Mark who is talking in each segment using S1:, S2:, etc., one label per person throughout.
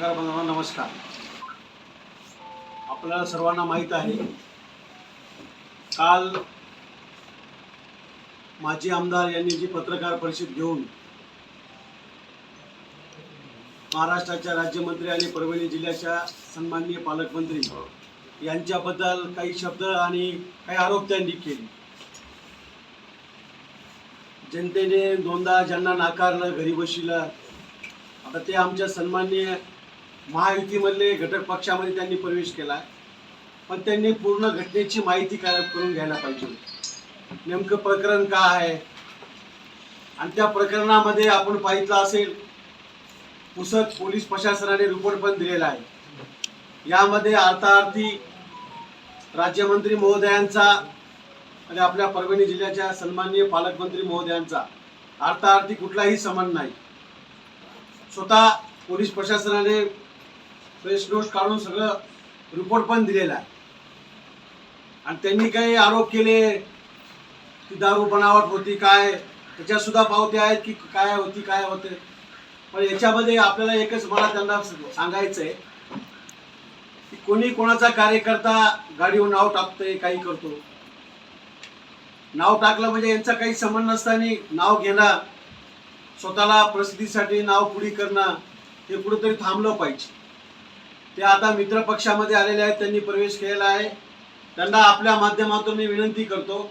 S1: नमस्कार आपल्याला सर्वांना माहीत आहे काल माजी आमदार यांनी जी पत्रकार परिषद घेऊन महाराष्ट्राच्या राज्यमंत्री आणि परभणी जिल्ह्याच्या सन्माननीय पालकमंत्री यांच्याबद्दल काही शब्द आणि काही आरोप त्यांनी केले. जनतेने दोनदा ज्यांना नाकारलं घरी बसविलं आता ते आमच्या सन्माननीय महायुतीमधले घटक पक्षामध्ये त्यांनी प्रवेश केला. पण त्यांनी पूर्ण घटनेची माहिती काय करून घ्यायला पाहिजे नेमकं प्रकरण का आहे? आणि त्या प्रकरणामध्ये आपण पाहितलं असेल पुसद पोलीस प्रशासनाने रिपोर्ट पण दिलेला आहे. यामध्ये अर्थार्थी राज्यमंत्री महोदयांचा आणि आपल्या परभणी जिल्ह्याच्या सन्माननीय पालकमंत्री महोदयांचा. अर्थार्थी कुठलाही संबंध नाही. स्वतः पोलीस प्रशासनाने प्रेस नोट काढून सगळं रिपोर्ट पण दिलेला आहे. आणि त्यांनी काही आरोप केले की दारू बनावट होती काय त्याच्या सुद्धा पावत्या आहेत की काय होती काय होते. पण याच्यामध्ये आपल्याला एकच मला त्यांना सांगायचं आहे की कोणी कोणाचा कार्यकर्ता गाडीवर नाव टाकतंय काही करतो. नाव टाकलं म्हणजे यांचा काही संबंध नसताना नाव घेणं स्वतःला प्रसिद्धीसाठी नाव पुढी करणं हे कुठेतरी थांबलं पाहिजे. ते आता मित्र पक्षामध्ये आलेले आहेत त्यांनी प्रवेश केलेला आहे. त्यांना आपल्या माध्यमातून मी विनंती करतो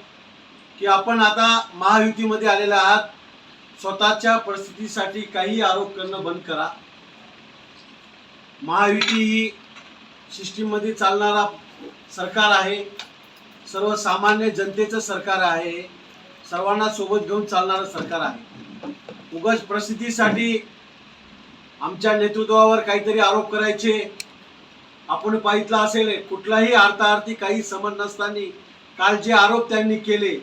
S1: की आपण आता महायुतीमध्ये आलेले आहात. स्वतःच्या परिस्थितीसाठी काही आरोप करणं बंद करा. महायुती ही सिस्टीममध्ये चालणारा सरकार आहे. सर्वसामान्य जनतेचं सरकार आहे. सर्वांना सोबत घेऊन चालणारं सरकार आहे. उगाच प्रसिद्धीसाठी आमच्या नेतृत्वावर काहीतरी आरोप करायचे. आपण पाहितलं असेल कुठलाही अर्थार्थी काही समज नसताना काल जे आरोप त्यांनी केले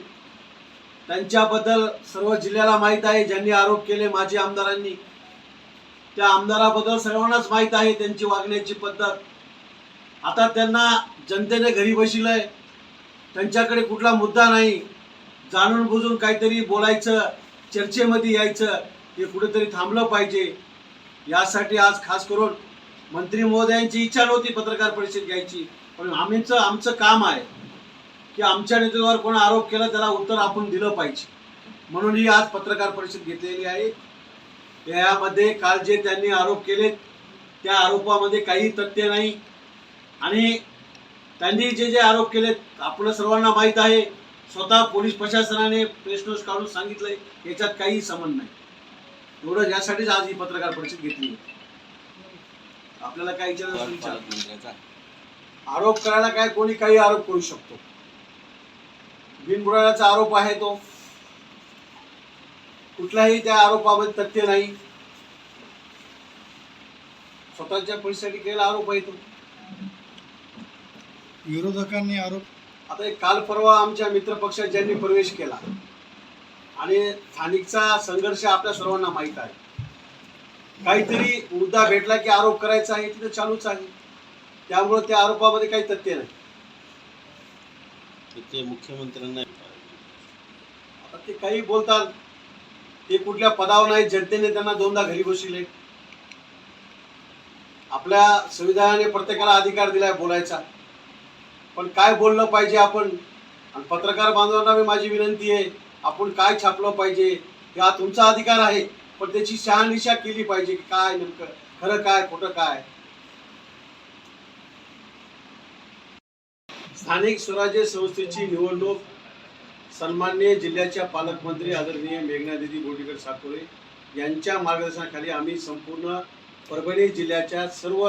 S1: त्यांच्याबद्दल सर्व जिल्ह्याला माहीत आहे ज्यांनी आरोप केले माजी आमदारांनी. त्या आमदाराबद्दल सर्वांनाच माहीत आहे त्यांची वागण्याची पद्धत. आता त्यांना जनतेने घरी बसिलंय त्यांच्याकडे कुठला मुद्दा नाही. जाणून बुजून काहीतरी बोलायचं चर्चेमध्ये यायचं हे कुठेतरी थांबलं पाहिजे. यासाठी आज खास करून मंत्री महोदयांची इच्छा नव्हती पत्रकार परिषद घ्यायची. पण आम्हीचं आमचं काम आहे की आमच्या नेतृत्वावर कोण आरोप केला त्याला उत्तर आपण दिलं पाहिजे. म्हणून ही आज पत्रकार परिषद घेतलेली आहे. यामध्ये काल जे त्यांनी आरोप केले त्या आरोपामध्ये काही तथ्य नाही. आणि त्यांनी जे जे आरोप केले आपलं सर्वांना माहीत आहे. स्वतः पोलीस प्रशासनाने प्रेस नोट काढून सांगितलंय याच्यात काही संबंध नाही. एवढं यासाठीच आज ही पत्रकार परिषद घेतली आपल्याला काय विचारायचं विचारा. आरोप करायला काय कोणी काही आरोप करू शकतो? बिनबुडाचा आरोप आहे तो. कुठल्याही त्या आरोपामध्ये तथ्य नाही. स्वतःच्या पैशासाठी केलेला आरोप आहे तो.
S2: विरोधकांनी आरोप
S1: आता एक काल परवा आमच्या मित्र पक्षात ज्यांनी प्रवेश केला आणि स्थानिकचा संघर्ष आपल्या सर्वांना माहीत आहे. काहीतरी मुद्दा भेटला की आरोप करायचा आहे तिथे चालूच आहे. त्यामुळे त्या आरोपामध्ये काही तथ्य नाही.
S3: ते मुख्यमंत्र्यांना
S1: आता ते काही बोलतात ते कुठल्या पदावर नाही जनतेने त्यांना दोनदा घरी बसविले. आपल्या संविधानाने प्रत्येकाला अधिकार दिलाय बोलायचा. पण काय बोललं पाहिजे आपण? आणि पत्रकार बांधवांना मी माझी विनंती आहे आपण काय छापलं पाहिजे? हा तुमचा अधिकार आहे. पण त्याची शहानिशा केली पाहिजे की काय नेमकं खरं काय खोटं काय? स्थानिक स्वराज्य संस्थेची निवडणूक सन्मान्य जिल्ह्याच्या पालकमंत्री आदरणीय मेघनादिदी बोडीकर साकोरे यांच्या मार्गदर्शनाखाली आम्ही संपूर्ण परभणी जिल्ह्याच्या सर्व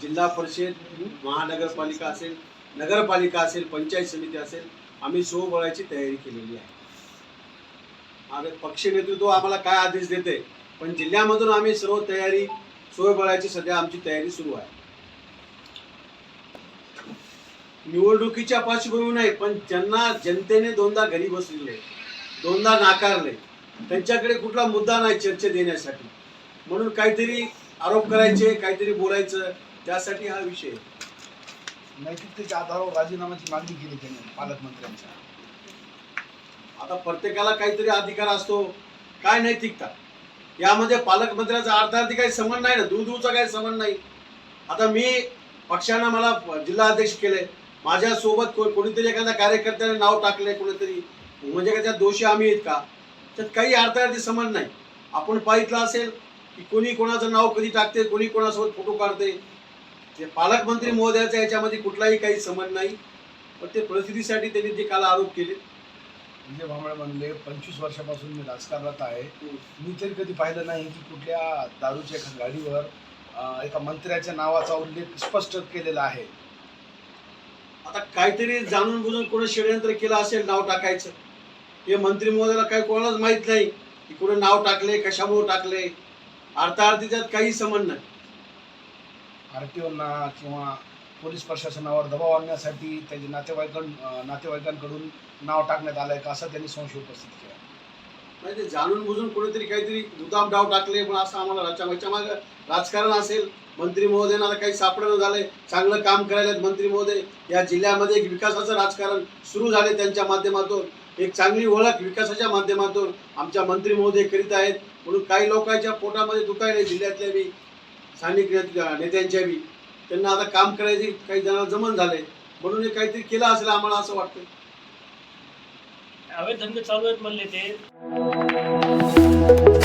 S1: जिल्हा परिषद महानगरपालिका असेल नगरपालिका असेल पंचायत समिती असेल आम्ही सोबळाची तयारी केलेली आहे. आणि पक्ष नेतृत्व आम्हाला काय आदेश देते? पण जिल्ह्यामधून आम्ही सर्व तयारी सोयबळाची सध्या आमची तयारी सुरू आहे. निवडणुकीच्या पार्श्वभूमी नाही पण ज्यांना जनतेने दोनदा घरी बसलेले दोनदा नाकारले त्यांच्याकडे कुठला मुद्दा नाही चर्चे देण्यासाठी. म्हणून काहीतरी आरोप करायचे काहीतरी बोलायचं त्यासाठी हा विषय
S2: नैतिकतेच्या आधारावर राजीनाम्याची मागणी केली त्यांनी पालकमंत्र्यांच्या.
S1: आता प्रत्येकाला काहीतरी अधिकार असतो काय नैतिकता यामध्ये पालकमंत्र्याचा अर्थार्थी काही संबंध नाही ना दूरदूरचा काही संबंध नाही. आता मी पक्षानं मला जिल्हा अध्यक्ष केले माझ्यासोबत को कोणीतरी एखाद्या कार्यकर्त्याने नाव टाकले कोणीतरी. म्हणजे का त्यात दोषी आम्ही आहेत का? त्यात काही अर्थार्थी संबंध नाही. आपण पाहितलं असेल की कोणी कोणाचं नाव कधी टाकते कोणी कोणासोबत फोटो काढते. ते पालकमंत्री महोदयाचा याच्यामध्ये कुठलाही काही संबंध नाही. पण ते परिस्थितीसाठी त्यांनी ते काल आरोप केले
S2: विजय भांबळे म्हणले पंचवीस वर्षापासून मी राजकारणात आहे. मी तरी कधी पाहिलं नाही की कुठल्या दारूच्या एका गाडीवर एका मंत्र्याच्या नावाचा उल्लेख स्पष्ट केलेला आहे.
S1: आता काहीतरी जाणून बुजून कोणी षडयंत्र केलं असेल नाव टाकायचं. हे मंत्री महोदयाला काही कोणालाच माहीत नाही की कोणी नाव टाकले कशामुळे टाकले. अर्थार्थी त्यात काही संबंध नाही.
S2: आरटीओना किंवा पोलीस प्रशासनावर दबाव आणण्यासाठी त्यांचे नातेवाईकां नातेवाईकांकडून नाव टाकण्यात आलंय का असा त्यांनी संशय उपस्थित केला.
S1: नाही ते जाणून बुजून कोणीतरी काहीतरी मुद्दाम डाव टाकले पण असं आम्हाला राज्याच्या मागे राजकारण असेल मंत्री महोदयांना आता काही सापडणं झालंय चांगलं काम करायला मंत्री महोदय या जिल्ह्यामध्ये एक विकासाचं राजकारण सुरू झाले त्यांच्या माध्यमातून एक चांगली ओळख विकासाच्या माध्यमातून आमच्या मंत्री महोदय करीत आहेत म्हणून काही लोकांच्या पोटामध्ये दुखायले जिल्ह्यातल्या बी स्थानिक नेत्यांच्या बी. त्यांना आता काम करायचे काही जणांना जमन झाले म्हणून हे काहीतरी केलं असेल आम्हाला असं वाटतं
S3: अवैध धंदे चालू आहेत म्हणले ते.